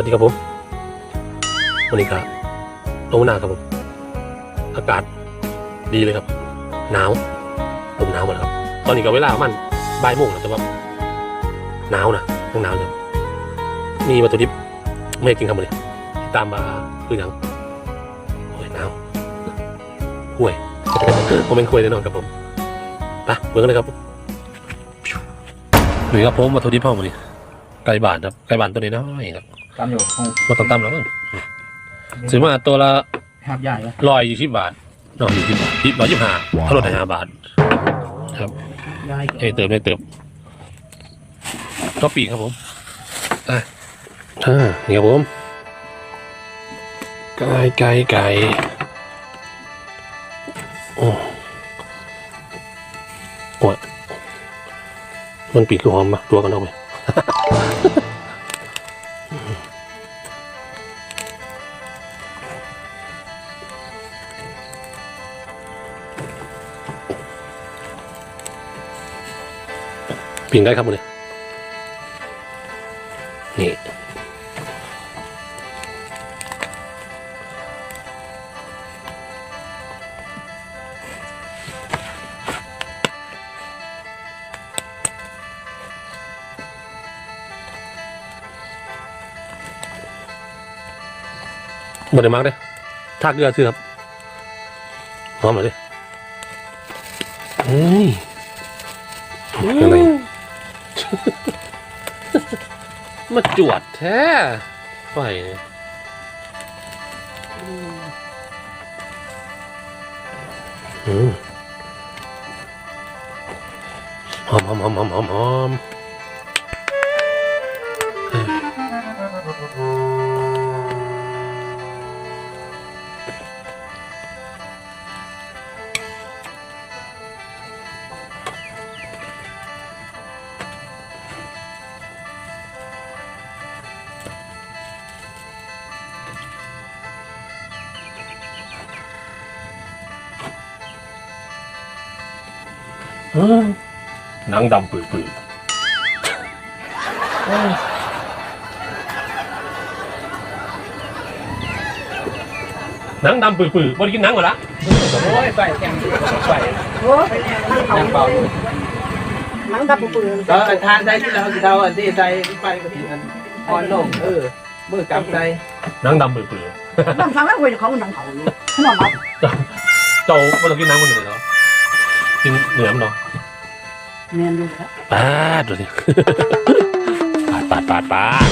สวัสดีครับผมวันนี้ครับลงหน้าครับผม อากาศดีเลยครับ หนาวผมหนาวหมดแล้วครับ ตอนนี้ก็เวลามันบ่ายโมงแล้วแต่ว่าหนาวนะยังหนาวอยู่มีวัตถุดิบไม่กินครับวันนี้ตามมาคือหยังโอ้ยหนาวห่วยผมเป็นคุยแน่นอนครับผมไปเบิ่งกันเลยครับหนี่ครับผมวัตถุดิบห้องวันนี้ไก่บานครับไก่บานตัวนี้น้อยครับ ตามอยู่คงมาตั้มๆแล้วมั้งซื้อมาตัวละหับใหญ่เลยร้อยยี่สิบบาทน้องยี่สิบบาทร้อยยี่สิบห้าเขาลดให้ห้าบาท ครับใหญ่ให้เติมได้เติมก็ปีกครับผมอะอ่านี่ครับผมไก่ไก่ไก่โอ้โอ้ยมันปีกคือหอมปะตัวกันเอาไป ปิ่งได้ครับหมดเลยนี่หมดเลยมากเลยทากเกลือซื้อครับหอมหน่อยดิเฮ้ยอะไร มาจวดแท้ไฟอืมหอมหอมหอมหอมหอม หอมอืมหนังดำปื้อปื้อหนังดำปื้อปื้อบริกินหนังหมดละโอ้ยใส่แกงใส่โอ้ยนั่งเขาแกงเปล่าอยู่นั่งดับปืนแล้วทานได้ที่เราที่เราอันที่ใส่ไปก็ที่อันอ่อนลงเออมือกำใส่หนังดำปื้อปื้อนั่งฟังแล้วคุยเขานั่งเขาอยู่ขนมเอาเจ้าไม่ต้องกินหนังมันหนึ่งเหรอ กินเนื้อมันเนาะเมียนอยู่ครับปาดดูสิ ปาดปาดปาดปาด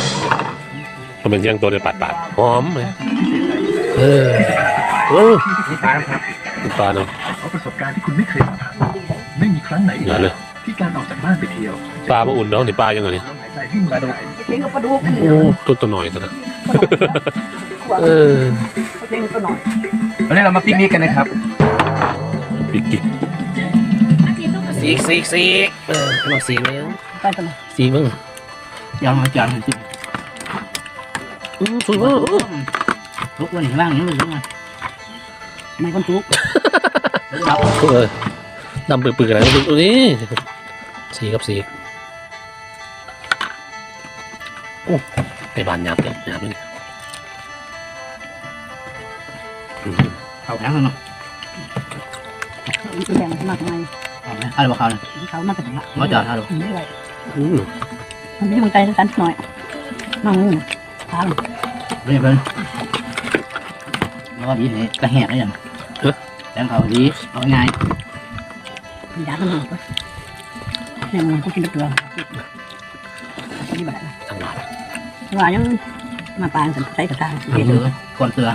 มันเป็นเสียงตัวเลยปาดปาดหอมเลยเออเออนี่ทานครับปลาเนาะเพราะประสบการณ์ที่คุณไม่เคยผ่านมาไม่มีครั้งไหนอย่าเลยที่การออกจากบ้านไปเที่ยวปลามาอุ่นเนาะนี่ปลายังไงนี่ลมหายใจวิ่งมาดูเองก็ปลาดุกโอ้ตัวตัวหน่อยสินะเออเองก็หน่อยวันนี้เรามาปิกนิกกันนะครับปิกกิก สีกสีกสีกเออเราสีกแล้วไปกันเลยสีมึงยังมาจานจริงอืมสวยมากลุกวันนี้ล่างนี้มันยังไงไม่คนทุกครับเออดำปื้อๆอะไรดูนี่สีครับสีโอ้ไปบานหยาบเลยหยาบเลยอืมเขาแข็งเนาะมันแบ่งมาทำไมเอาไหมอะไรบอกเขาเนี่ยเขามาเป็นละมาจอดฮะลูกไม่ไหวอืมมันไม่มันใจกันหน่อยนั่งนี่ทางเรียบเลยแล้วก็ดีนี่กระแหกได้ยังแตงเขาดีเอาง่ายยากันหน่อยเนี่ยมันกูกินเกลือนี่แบบทางหลังว่ายังมาปางสันใช้กระทางเสือคนเสือ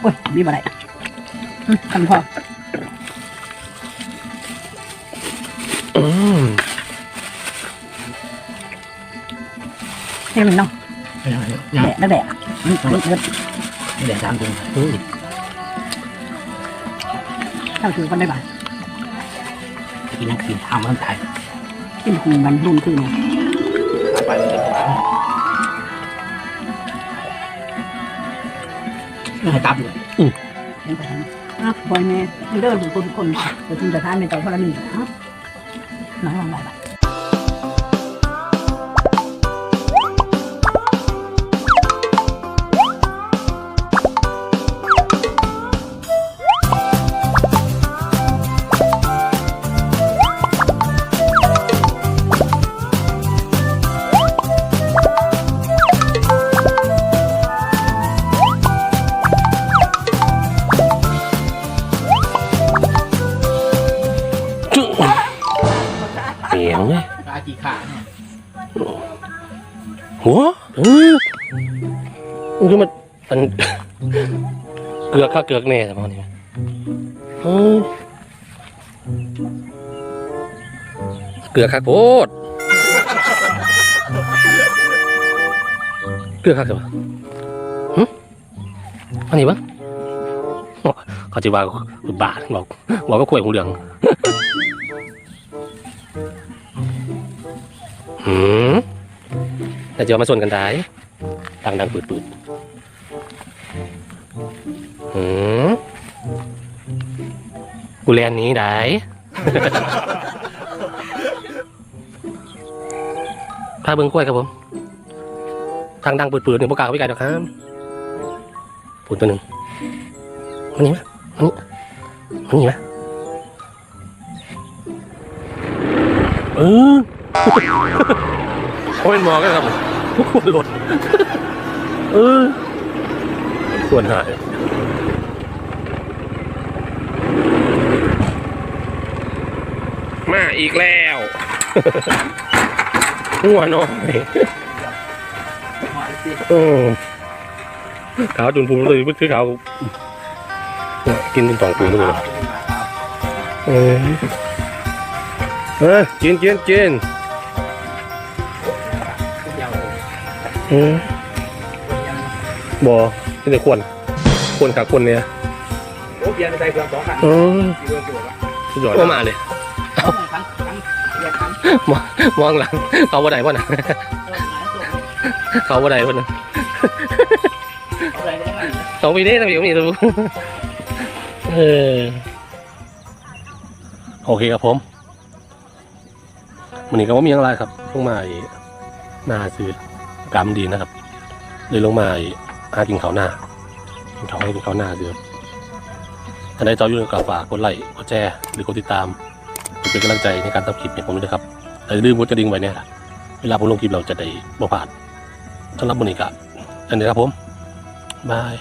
โอ้ยมีอะไรกันพออื ให้มันเนาะยังแดดแล้วแดดมันมันเกิดเดี๋ยวตามจริงอืมถ้าถือกันได้บ้างกินนักกินทางมันถ่ายกินคูมันรุ่นคือเนี่ยไปมันจะไม่ให้กลับเลยเห็นแต่อะบอยแม่เดินถึงคนคนจะกินจะทานในใจคนละหนึ่งอะน้องลองได้ปะ หัวเออมันคือมันอันเกือกข้าเกือกแน่แต่พอนี่เออเกือกข้าโคตรเกือกข้าเกือกหึอันนี้ปะเขาจะว่าบาทบอกบอกก็คุยของเรื่องหืม แต่จะมาส่วนกันได้ดังดังปืดปืดหืมกูเรียนหนี้ได้พาเบิ้งกล้วยครับผม ทางดังปืดๆเนี่ยพวกกาไปไกลดอกครับปูดตัวหนึ่งมันนี่ไหมมันนี่มันนี่ไหมเออ โอ้ยมองกันครับผมควรหลดเออควรหายมาอีกแล้วหัวน้อยหอยสิเออขาวจนพูเลยเมื่อกี้ขาวกินเป็นสองปูเลยเออเออกินกินกิน เออบ่ไม่ได้ควรควรขาควรเนี่ยโอ้เบียร์ในใจเพื่อนสองพันเออที่เพื่อนตัวละสุดยอดเอามาเลยเอาหน่อยครั้งครั้งเรียกครั้งมองหลัง เขาบ่ได้พ่อนะเออหลายส่วนเขาบ่ได้พ่อนะเอาอะไรได้บ้างเขาไปได้ทำอย่างนี้ตัวเออโอเคครับผมวันนี้ก็ว่ามีอย่างไรครับลงมาอีกหน้าซื้อ กรรมดีนะครับ เลยลงมาหากินเขาหน้ากินเขาให้กินเขาหน้าเดือดถ้าได้จออยู่กับฝากกดไลค์กดแชร์หรือกดติดตามเป็นกำลังใจในการทำคลิปให้ผมด้วยนะครับแต่อย่าลืมกดกระดิ่งไว้เนี่ยนะเวลาผมลงคลิปเราจะได้บ่พลาดสำหรับวันนี้ก็อันนี้ครับผมบาย